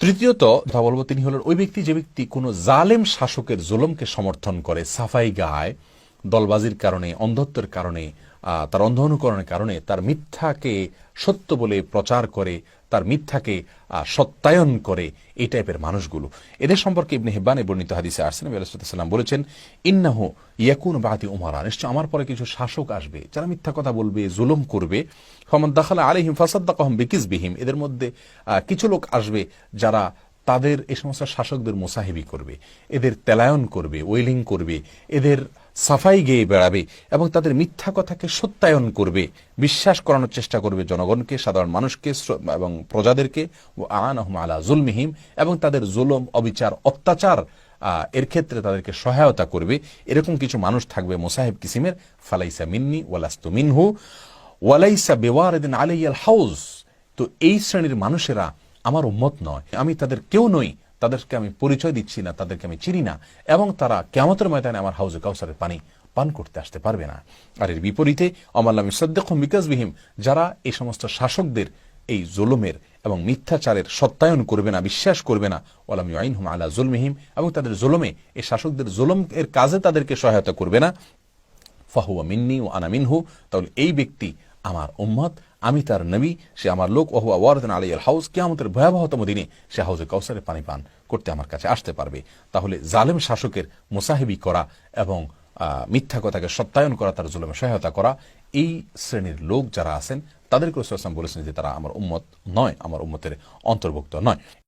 তৃতীয়ত কথা বলব, তিনি হলেন ওই ব্যক্তি যে ব্যক্তি কোনো জালেম শাসকের জুলমকে সমর্থন করে, সাফাই গায়, দলবাজির কারণে, অন্ধত্বের কারণে তার অন্ধ অনুকরণের কারণে, তার মিথ্যাকে সত্য বলে প্রচার করে তার মিথ্যাকে সত্যায়ন করে এই টাইপের মানুষগুলো। এদের সম্পর্কে ইবনে হেব্বানে বর্ণিত হাদিসে আসছেন নবী বলেছেন, ইন্নাহু ইয়াকুন বাতি উমারা। নিশ্চয় আমার পরে কিছু শাসক আসবে, যারা মিথ্যা কথা বলবে, জুলুম করবে। ফমান দাখালা আলাইহিম ফাসাদ্দাকাহুম বিকিসবিহিম। এদের মধ্যে কিছু লোক আসবে যারা তাদের এ সমস্ত শাসকদের মোসাহেবি করবে, এদের তেলায়ন করবে, ওয়েলিং করবে, এদের সাফাই গেয়ে বেড়াবে এবং তাদের মিথ্যা কথাকে সত্যায়ন করবে, বিশ্বাস করানোর চেষ্টা করবে জনগণকে, সাধারণ মানুষকে এবং প্রজাদেরকে। আন আলা জুলমিহিম এবং তাদের জুলম, অবিচার, অত্যাচার এর ক্ষেত্রে তাদেরকে সহায়তা করবে। এরকম কিছু মানুষ থাকবে মোসাহেব কিসিমের। ফালাইসা মিন্নি ওয়ালাস্তু মিনহু। ওয়ালাইসা বেওয়ারেদিন আলাইয়াল হাউস তো এই শ্রেণির মানুষেরা আমার উম্মত নয়। আমি তাদের কেউ নই। তাদেরকে আমি পরিচয় দিচ্ছি না, তাদেরকে আমি চিনি না, এবং তারা কেমতের ময়দানে আমার হাউজে কাউসারের পানি পান করতে আসতে পারবে না। আর এর বিপরীতে অমাল্লাম সদ্দেকুম বিকাশবিহীম যারা এই সমস্ত শাসকদের এই জুলুমের এবং মিথ্যাচারের সত্যায়ন করবে না, বিশ্বাস করবে না ওলাম আইন হুম আলা জুলমিহিম, এবং তাদের জুলমে, এই শাসকদের জুলম এর কাজে তাদেরকে সহায়তা করবে না। ফাহুয়া মিন্নি ও আনা মিনহু, তাহলে এই ব্যক্তি আমার উম্মত, আমি তার নবী, সে আমার লোক ওহু ওয়ারদিন আলী আল হাউস, কেয়ামতের ভয়াবহতম দিনে সে হাউজে কাউসারে পানি পান করতে আমার কাছে আসতে পারবে। তাহলে জালেম শাসকের মুসাহিবি করা এবং মিথ্যা কথাকে সত্যায়ন করা, তার জুলমে সহায়তা করা, এই শ্রেণির লোক যারা আছেন, তাদেরকে রসুল বলেছেন যে তারা আমার উম্মত নয়, আমার উম্মতের অন্তর্ভুক্ত নয়।